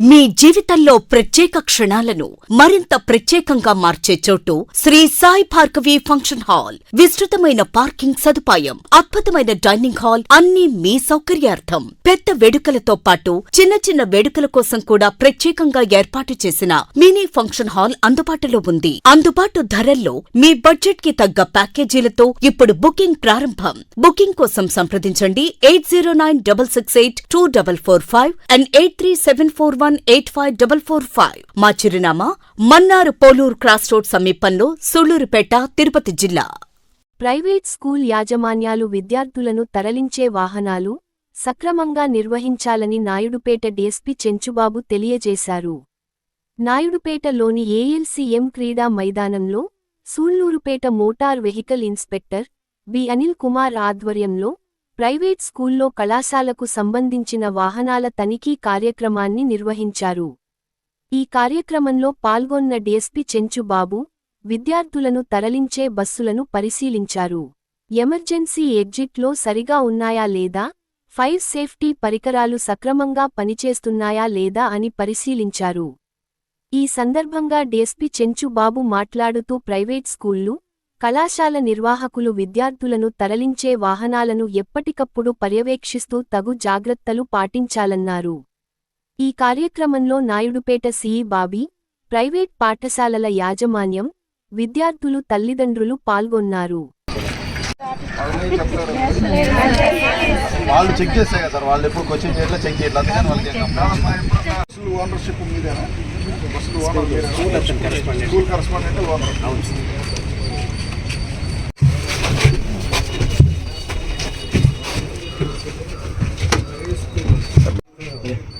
మీ జీవితంలో ప్రత్యేక క్షణాలను మరింత ప్రత్యేకంగా మార్చే చోటు శ్రీ సాయి భార్గవి ఫంక్షన్ హాల్. విస్తృతమైన పార్కింగ్ సదుపాయం అద్భుతమైన డైనింగ్ హాల్ అన్ని మీ సౌకర్యార్థం. పెద్ద వేడుకలతో పాటు చిన్న చిన్న వేడుకల కోసం కూడా ప్రత్యేకంగా ఏర్పాటు చేసిన మినీ ఫంక్షన్ హాల్ అందుబాటులో ఉంది. అందుబాటు ధరల్లో మీ బడ్జెట్కి తగ్గ ప్యాకేజీలతో ఇప్పుడు బుకింగ్ ప్రారంభం. బుకింగ్ కోసం సంప్రదించండి eight zero nine double six eight two double four five and eight three seven four one one eight five double four five. మా చిరునామా మన్నార్ పోలూరు క్రాస్ రోడ్ సమీపంలో సూళ్ళూరుపేట తిరుపతి జిల్లా. ప్రైవేట్ స్కూల్ యాజమాన్యాలు విద్యార్థులను తరలించే వాహనాలు సక్రమంగా నిర్వహించాలని నాయుడుపేట డీఎస్పీ చెంచుబాబు తెలియజేశారు. నాయుడుపేటలోని ఏఎల్సీఎం క్రీడా మైదానంలో Sullurpeta motor vehicle inspector B Anil Kumar ఆధ్వర్యంలో ప్రైవేట్ స్కూల్లో కళాశాలకు సంబంధించిన వాహనాల తనిఖీ కార్యక్రమాన్ని నిర్వహించారు. ఈ కార్యక్రమంలో పాల్గొన్న డీఎస్పీ చెంచుబాబు విద్యార్థులను తరలించే బస్సులను పరిశీలించారు. ఎమర్జెన్సీ ఎగ్జిట్లో సరిగా ఉన్నాయా లేదా ఫైర్ సేఫ్టీ పరికరాలు సక్రమంగా పనిచేస్తున్నాయా లేదా అని పరిశీలించారు. ఈ సందర్భంగా డీఎస్పీ చెంచుబాబు మాట్లాడుతూ ప్రైవేట్ స్కూళ్ళు కళాశాల నిర్వాహకులు విద్యార్థులను తరలించే వాహనాలను ఎప్పటికప్పుడు పర్యవేక్షిస్తూ తగు జాగ్రత్తలు పాటించాలన్నారు. ఈ కార్యక్రమంలో నాయుడుపేట సిఈ బాబీ ప్రైవేట్ పాఠశాలల యాజమాన్యం విద్యార్థులు తల్లిదండ్రులు పాల్గొన్నారు. వాళ్ళు చెక్ చేస్తాయి కదా సార్ వాళ్ళు ఎప్పుడు క్వశ్చన్ చేయట్లా చెక్ చేయట్లా అందుకని వాళ్ళకి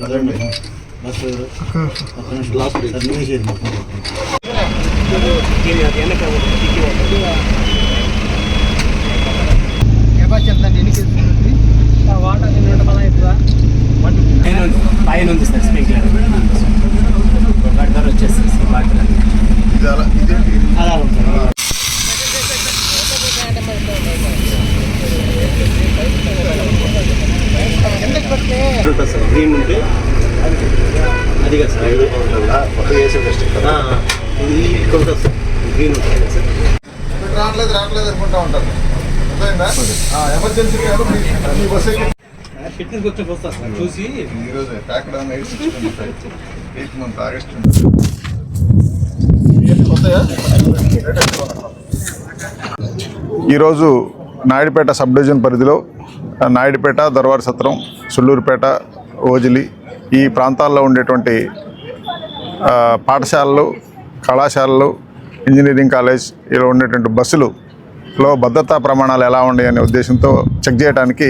బస్సులు ఓనర్షిప్ మీదేనా బస్సులు ఓనర్ మీరేనా? స్కూల్ కరస్పాండెంట్ ఓనర్ పైన ఉంది సార్ స్ప్రింక్లర్ వాటర్ వచ్చేస్తుంది వాటర్ ఇది అలా ఇదేంటి అలారం సార్ ఉంటుంది సార్ గ్రీన్ ఉంటే కొత్తగా ఆ, ఇది గ్రీన్ ఉంటుంది కదా సార్. రావట్లేదు రావట్లేదు అనుకుంటా ఉంటారు. ఎమర్జెన్సీ కాదు మీ మీ బస్ ఎక్కి ఫిట్నెస్ వచ్చి వస్తా సార్ చూసి. ఈరోజు pack down eight sixty five eighth month August కొత్తయా? ఈరోజు నాయుడుపేట సబ్ డివిజన్ పరిధిలో నాయుడుపేట దొరవారి సత్రం సుళ్ళూరుపేట ఓజిలి ఈ ప్రాంతాల్లో ఉండేటువంటి పాఠశాలలు కళాశాలలు ఇంజనీరింగ్ కాలేజ్ ఇలా ఉండేటువంటి బస్సులులో భద్రతా ప్రమాణాలు ఎలా ఉన్నాయి అనే ఉద్దేశంతో చెక్ చేయడానికి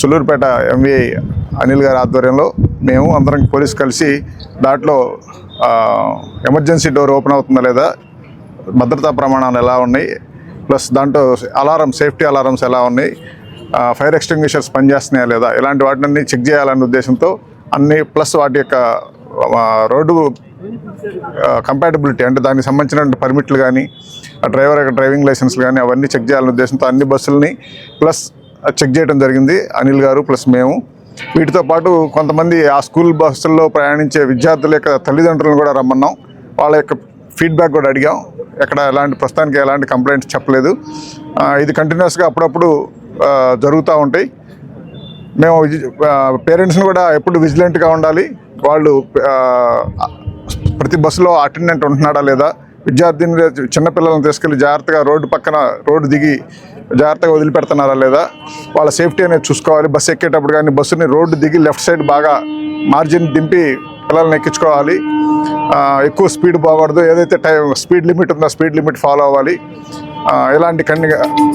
సులూరుపేట ఎంవీఐ అనిల్ గారి ఆధ్వర్యంలో మేము అందరం పోలీస్ కలిసి దాంట్లో ఎమర్జెన్సీ డోర్ ఓపెన్ అవుతుందా లేదా భద్రతా ప్రమాణాలు ఎలా ఉన్నాయి ప్లస్ దాంట్లో అలారం సేఫ్టీ అలారమ్స్ ఎలా ఉన్నాయి ఫైర్ ఎక్స్టింగ్విషర్స్ పనిచేస్తున్నాయా లేదా ఇలాంటి వాటిని చెక్ చేయాలనే ఉద్దేశంతో అన్ని ప్లస్ వాటి యొక్క రోడ్డు కంపాటబిలిటీ అంటే దానికి సంబంధించిన పర్మిట్లు కానీ డ్రైవర్ యొక్క డ్రైవింగ్ లైసెన్స్ కానీ అవన్నీ చెక్ చేయాలనే ఉద్దేశంతో అన్ని బస్సులని ప్లస్ చెక్ చేయడం జరిగింది అనిల్ గారు ప్లస్ మేము. వీటితో పాటు కొంతమంది ఆ స్కూల్ బస్సుల్లో ప్రయాణించే విద్యార్థుల యొక్క తల్లిదండ్రులను కూడా రమ్మన్నాం. వాళ్ళ యొక్క ఫీడ్బ్యాక్ కూడా అడిగాం. ఎక్కడ ఎలాంటి ప్రస్తుతానికి ఎలాంటి కంప్లైంట్స్ చెప్పలేదు. ఇది కంటిన్యూస్గా అప్పుడప్పుడు జరుగుతూ ఉంటాయి. మేము పేరెంట్స్ని కూడా ఎప్పుడు విజిలెంట్గా ఉండాలి. వాళ్ళు ప్రతి బస్సులో అటెండెంట్ ఉంటున్నాడా లేదా? విద్యార్థిని చిన్నపిల్లలను తీసుకెళ్ళి జాగ్రత్తగా రోడ్డు పక్కన రోడ్డు దిగి జాగ్రత్తగా వదిలిపెడుతున్నారా లేదా? వాళ్ళ సేఫ్టీ అనేది చూసుకోవాలి. బస్సు ఎక్కేటప్పుడు కానీ బస్సుని రోడ్డు దిగి లెఫ్ట్ సైడ్ బాగా మార్జిన్ దింపి పిల్లల్ని ఎక్కించుకోవాలి. ఎక్కువ స్పీడ్ పోకూడదు. ఏదైతే టైం స్పీడ్ లిమిట్ ఉందో స్పీడ్ లిమిట్ ఫాలో అవ్వాలి. ఇలాంటి కన్ని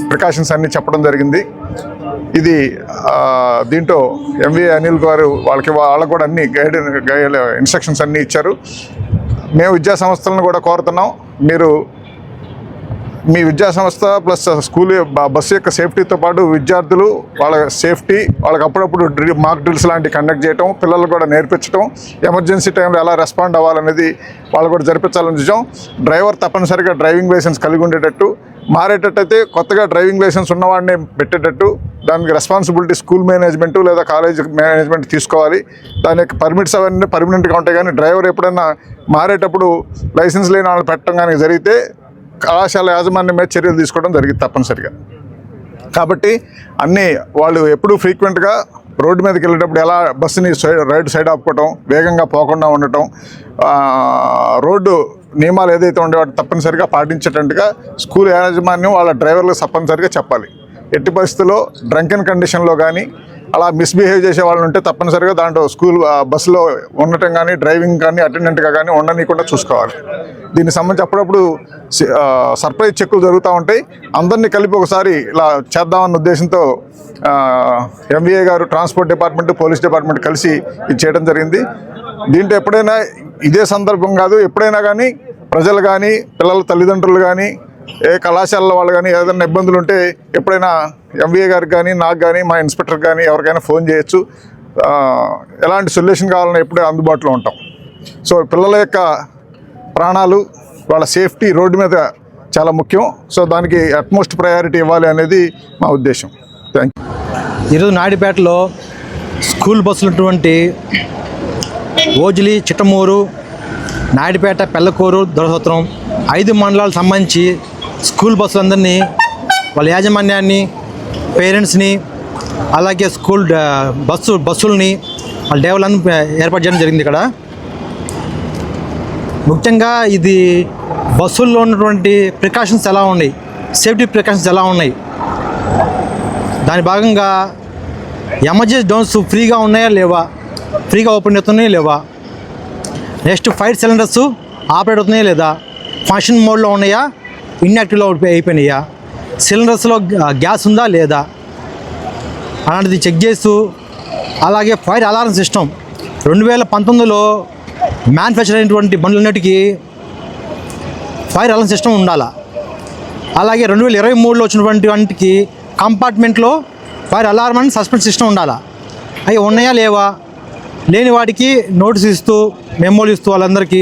ప్రికాషన్స్ అన్నీ చెప్పడం జరిగింది. ఇది దీంట్లో ఎంవి అనిల్ గారు వాళ్ళకి వాళ్ళకు కూడా అన్ని గైడ్ గైడ్ ఇన్స్ట్రక్షన్స్ అన్నీ ఇచ్చారు. మేము విద్యా సంస్థలను కూడా కోరుతున్నాం. మీరు మీ విద్యా సంస్థ ప్లస్ స్కూల్ బస్సు యొక్క సేఫ్టీతో పాటు విద్యార్థులు వాళ్ళ సేఫ్టీ వాళ్ళకి అప్పుడప్పుడు డ్రి మాక్ డ్రిల్స్ లాంటివి కండక్ట్ చేయటం పిల్లలు కూడా నేర్పించడం ఎమర్జెన్సీ టైంలో ఎలా రెస్పాండ్ అవ్వాలనేది వాళ్ళు కూడా జరిపించాలని చూసాం. డ్రైవర్ తప్పనిసరిగా డ్రైవింగ్ లైసెన్స్ కలిగి ఉండేటట్టు మారేటట్టయితే కొత్తగా డ్రైవింగ్ లైసెన్స్ ఉన్నవాడిని పెట్టేటట్టు దానికి రెస్పాన్సిబిలిటీ స్కూల్ మేనేజ్మెంట్ లేదా కాలేజ్ మేనేజ్మెంట్ తీసుకోవాలి. దాని యొక్క పర్మిట్స్ అవన్నీ పర్మనెంట్గా ఉంటాయి కానీ డ్రైవర్ ఎప్పుడైనా మారేటప్పుడు లైసెన్స్ లేని వాళ్ళని పెట్టడం కానీ జరిగితే కళాశాల యాజమాన్యం మీద చర్యలు తీసుకోవడం జరిగింది తప్పనిసరిగా. కాబట్టి అన్నీ వాళ్ళు ఎప్పుడూ ఫ్రీక్వెంట్గా రోడ్డు మీదకి వెళ్ళేటప్పుడు ఎలా బస్సుని సైడ్ రైట్ సైడ్ ఆపుకోవటం వేగంగా పోకుండా ఉండటం రోడ్డు నియమాలు ఏదైతే ఉండేవాటి తప్పనిసరిగా పాటించేటట్టుగా స్కూల్ యాజమాన్యం వాళ్ళ డ్రైవర్లకు తప్పనిసరిగా చెప్పాలి. ఎట్టి పరిస్థితుల్లో డ్రంకెన్ కండిషన్లో కానీ అలా మిస్బిహేవ్ చేసే వాళ్ళు ఉంటే తప్పనిసరిగా దాంట్లో స్కూల్ బస్సులో ఉండటం కానీ డ్రైవింగ్ కానీ అటెండెంట్గా కానీ ఉండనీయకుండా చూసుకోవాలి. దీనికి సంబంధించి అప్పుడప్పుడు సర్ప్రైజ్ చెక్కులు జరుగుతూ ఉంటాయి. అందరినీ కలిపి ఒకసారి ఇలా చేద్దామన్న ఉద్దేశంతో ఎంవీఏ గారు ట్రాన్స్పోర్ట్ డిపార్ట్మెంట్ పోలీస్ డిపార్ట్మెంట్ కలిసి ఇది చేయడం జరిగింది. దీంట్లో ఎప్పుడైనా ఇదే సందర్భం కాదు ఎప్పుడైనా కానీ ప్రజలు కానీ పిల్లల తల్లిదండ్రులు కానీ ఏ కళాశాలలో వాళ్ళు కానీ ఏదైనా ఇబ్బందులు ఉంటే ఎప్పుడైనా ఎంవీఏ గారికి కానీ నాకు కానీ మా ఇన్స్పెక్టర్ కానీ ఎవరికైనా ఫోన్ చేయొచ్చు. ఎలాంటి సొల్యూషన్ కావాలన్నా ఎప్పుడే అందుబాటులో ఉంటాం. సో పిల్లల యొక్క ప్రాణాలు వాళ్ళ సేఫ్టీ రోడ్డు మీద చాలా ముఖ్యం. సో దానికి అట్మోస్ట్ ప్రయారిటీ ఇవ్వాలి అనేది మా ఉద్దేశం. థ్యాంక్ యూ ఈరోజు నాయుడుపేటలో స్కూల్ బస్సులు ఉన్నటువంటి ఓజిలి చిట్టమూరు నాయుడుపేట పెళ్ళకూరు దొరసత్రం ఐదు మండలాలకు సంబంధించి స్కూల్ బస్సులందరినీ వాళ్ళ యాజమాన్యాన్ని పేరెంట్స్ని అలాగే స్కూల్ బస్సు బస్సుల్ని వాళ్ళ డ్రైవర్లను ఏర్పాటు చేయడం జరిగింది ఇక్కడ. ముఖ్యంగా ఇది బస్సుల్లో ఉన్నటువంటి ప్రికాషన్స్ ఎలా ఉన్నాయి? సేఫ్టీ ప్రికాషన్స్ ఎలా ఉన్నాయి? దాని భాగంగా ఎమర్జెన్సీ డోన్స్ ఫ్రీగా ఉన్నాయా లేవా? ఫ్రీగా ఓపెన్ అవుతున్నాయా లేవా? నెక్స్ట్ ఫైర్ సిలిండర్స్ ఆపరేట్ అవుతున్నాయా లేదా? ఫంక్షన్ మోడ్లో ఉన్నాయా? ఇన్యాక్టివ్లో అయిపోయినాయా? సిలిండర్స్లో గ్యాస్ ఉందా లేదా? అలాంటిది చెక్ చేస్తూ అలాగే ఫైర్ అలారం సిస్టమ్. రెండు వేల పంతొమ్మిదిలో మ్యానుఫ్యాక్చర్ అయినటువంటి బండ్లన్నిటికీ ఫైర్ అలారం సిస్టమ్ ఉండాలా? అలాగే రెండు వేల ఇరవై మూడులో వచ్చినటువంటి వాటికి కంపార్ట్మెంట్లో fire alarm and suspense system ఉండాలా? అవి ఉన్నాయా లేవా? లేని వాటికి నోటీస్ ఇస్తూ మెమోలు ఇస్తూ వాళ్ళందరికీ